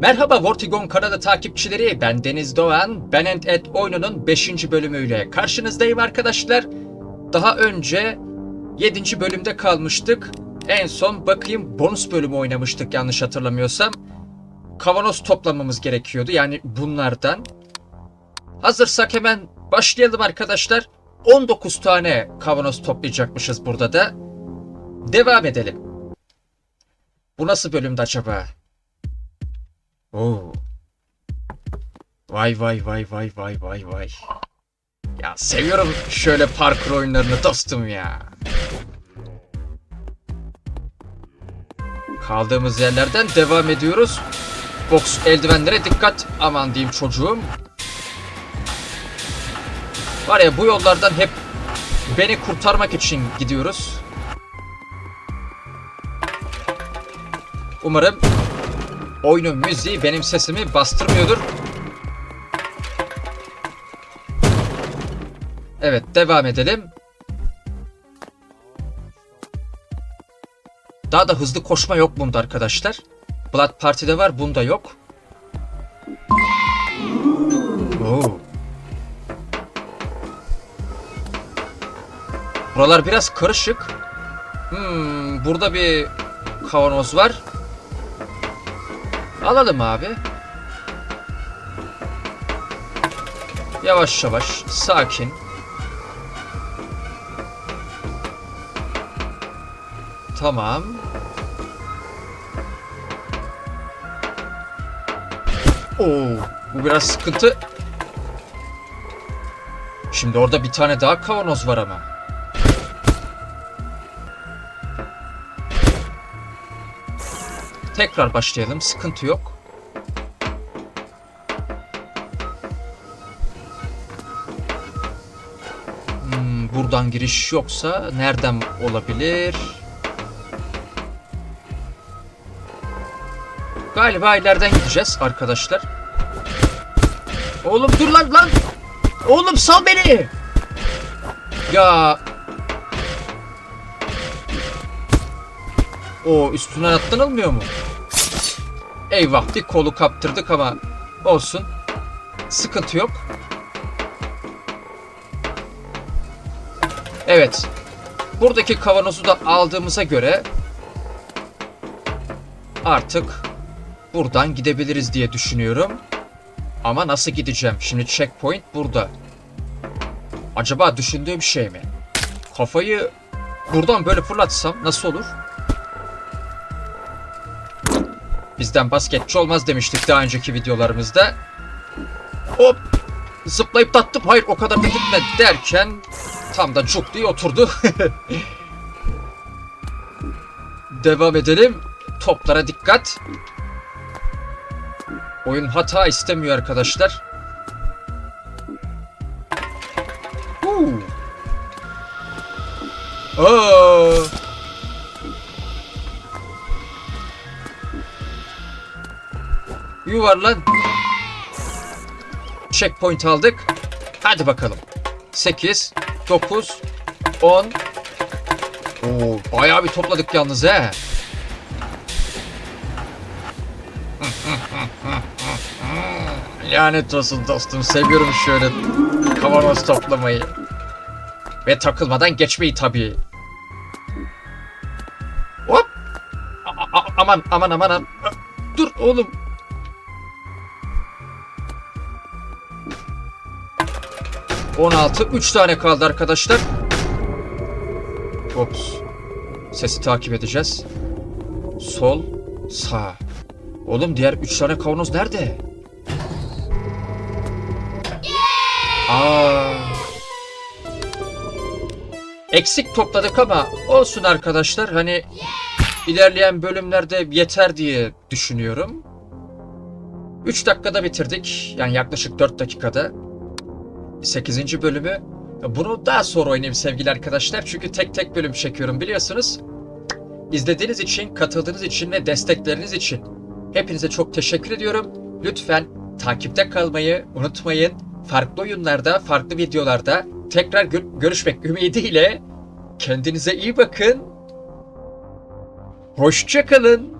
Merhaba Vortigon kanalı takipçileri. Ben Deniz Doğan. Ben and Ed oyununun 5. bölümüyle karşınızdayım arkadaşlar. Daha önce 7. bölümde kalmıştık. En son bakayım bonus bölümü oynamıştık yanlış hatırlamıyorsam. Kavanoz toplamamız gerekiyordu. Yani bunlardan. Hazırsak hemen başlayalım arkadaşlar. 19 tane kavanoz toplayacakmışız burada da. Devam edelim. Bu nasıl bölümde acaba? Oo. Vay vay vay vay vay vay vay. Ya seviyorum şöyle parkur oyunlarını dostum ya. Kaldığımız yerlerden devam ediyoruz. Box eldivenlere dikkat. Aman diyeyim çocuğum. Var ya bu yollardan hep beni kurtarmak için gidiyoruz. Umarım oyunun müziği benim sesimi bastırmıyordur. Evet devam edelim. Daha da hızlı koşma yok bunda arkadaşlar. Blood Party'de var bunda yok. Oo. Buralar biraz karışık. Hmm, burada bir kavanoz var. Alalım abi. Yavaş yavaş, sakin. Tamam. Oo, bu biraz sıkıntı. Şimdi orada bir tane daha kavanoz var ama. Tekrar başlayalım. Sıkıntı yok. Hmm, buradan giriş yoksa nereden olabilir? Galiba ileriden gideceğiz arkadaşlar. Oğlum dur lan lan. Oğlum sal beni. Ya. O üstüne atlanılmıyor mu? Eyvah bir kolu kaptırdık ama olsun. Sıkıntı yok. Evet. Buradaki kavanozu da aldığımıza göre artık buradan gidebiliriz diye düşünüyorum. Ama nasıl gideceğim? Şimdi checkpoint burada. Acaba düşündüğüm şey mi? Kafayı buradan böyle fırlatsam nasıl olur? Bizden basketçi olmaz demiştik daha önceki videolarımızda. Hop! Zıplayıp da attım. Hayır o kadar da gitme derken tam da cuk diye oturdu. Devam edelim. Toplara dikkat. Oyun hata istemiyor arkadaşlar. Huu. Yuvarlan. Checkpoint aldık. Hadi bakalım. 8, 9, 10. Oo, bayağı bir topladık yalnız he. Lanet olsun dostum. Seviyorum şöyle kavanoz toplamayı. Ve takılmadan geçmeyi tabii. Hop! A- a- aman aman aman. Dur oğlum. On altı. Üç tane kaldı arkadaşlar. Ops. Sesi takip edeceğiz. Sol, sağ. Oğlum diğer üç tane kavanoz nerede? Aa. Eksik topladık ama olsun arkadaşlar. Hani ilerleyen bölümlerde yeter diye düşünüyorum. 3 dakikada bitirdik. Yani yaklaşık 4 dakikada. 8. bölümü. Bunu daha sonra oynayayım sevgili arkadaşlar. Çünkü tek tek bölüm çekiyorum biliyorsunuz. İzlediğiniz için, katıldığınız için ve destekleriniz için hepinize çok teşekkür ediyorum. Lütfen takipte kalmayı unutmayın. Farklı oyunlarda, farklı videolarda tekrar gö- görüşmek ümidiyle kendinize iyi bakın. Hoşçakalın.